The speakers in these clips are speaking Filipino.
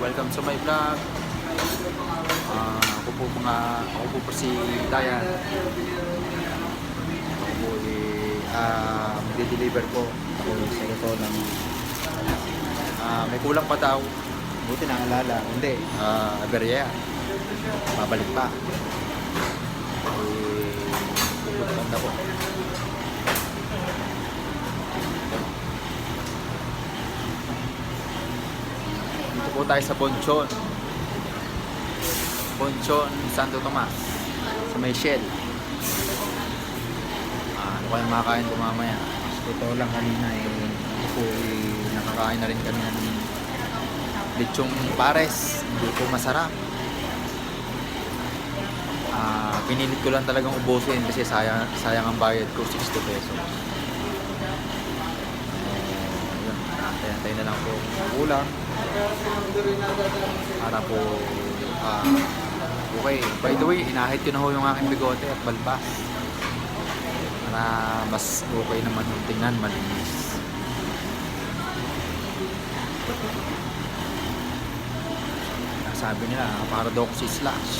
welcome to my vlog. Ah, ako po mga, ako po po si Dayan. Ako po eh, ah, magde-deliver po. Ako sa ito ng, ah, may kulang pa daw. Buti naalala. Hindi, ah, aberya. Babalik pa. Eh, pupunta na po. Dito po tayo sa Bonchon. Bonchon, Santo Tomas. Sa may. Ah, ano kayong makakain ko mamaya? Ito lang kanina eh. Ako eh, nakakain na rin kami ng lechong pares. Hindi po masarap. Ah, pinilit ko lang talagang ubusin kasi sayang, sayang ang bayad ko, 60 pesos. Antay-antay na lang po ulam para po ah, okay. By the way inahit ko na ho yung aking bigote at balbas. Para mas okay naman yung tingnan malinis. Sabi nila para daw ako si Slash.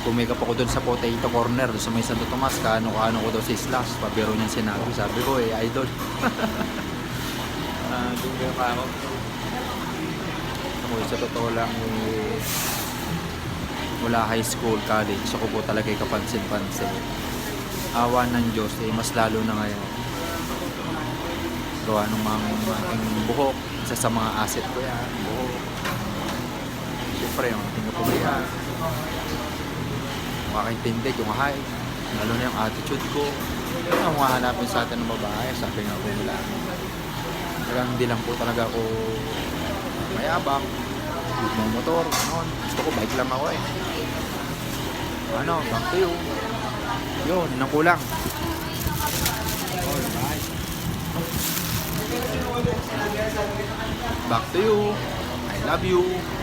Kumikap ako doon sa potato corner doon sa may Santo Tomas kaano kaano ko daw si Slash. Pabiro niyan sinabi. Sabi ko eh idol. Ah, doon kaya pa ako ako sa totoo lang mula high school, college. Ako po talaga kapansin-pansin. Awa ng Diyos eh, mas lalo na ngayon. Gawa ng mga aking buhok isa sa mga asset ko yan buhok. Siyempre yung ating kapulihan. Yung aking tindig, yung height lalo na yung attitude ko. Yun ang mahanapin sa atin ng babae sabi nga po nila. Talagang hindi lang po talaga ako mayabang. Motor, ano, gusto ko bike lang ako eh. Ano, back to you. Yun, yun ang kulang back to you. I love you